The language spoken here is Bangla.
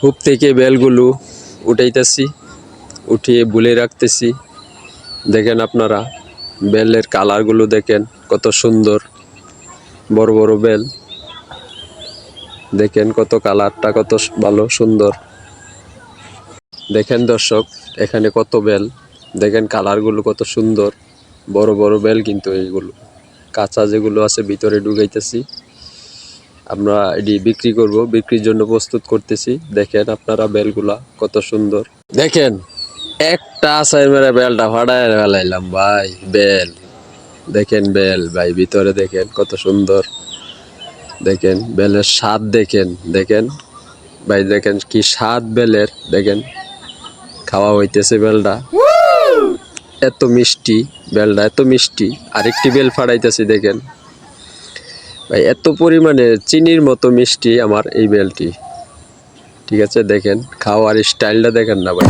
কূপ থেকে বেলগুলো উঠাইতেছি, উঠিয়ে বুলে রাখতেছি। দেখেন আপনারা, বেলের কালারগুলো দেখেন, কত সুন্দর, বড় বড় বেল। দেখেন কত কালারটা, কত ভালো, সুন্দর। দেখেন দর্শক, এখানে কত বেল। দেখেন কালারগুলো কত সুন্দর, বড় বড় বেল কিন্তু এইগুলো। কাঁচা যেগুলো আছে, ভিতরে ঢুকাইতেছি। আমরা এটি বিক্রি করব বিক্রির জন্য প্রস্তুত করতেছি। দেখেন আপনারা বেলগুলা কত সুন্দর। দেখেন একটা আশায় মেরে বেলটা ফাটায় ফেলাইলাম ভাই বেল। দেখেন বেল ভাই ভিতরে দেখেন কত সুন্দর। দেখেন বেলের স্বাদ দেখেন দেখেন। ভাই দেখেন কি স্বাদ বেলের দেখেন। খাওয়া হইতেছে বেলটা। এত মিষ্টি বেলটা এত মিষ্টি। আরেকটি বেল ফাড়াইতেছি দেখেন। ভাই, এত পরিমাণে চিনির মতো মিষ্টি আমার এই বেলটি। ঠিক আছে, দেখেন, খাওয়ার স্টাইলটা দেখেন না ভাই।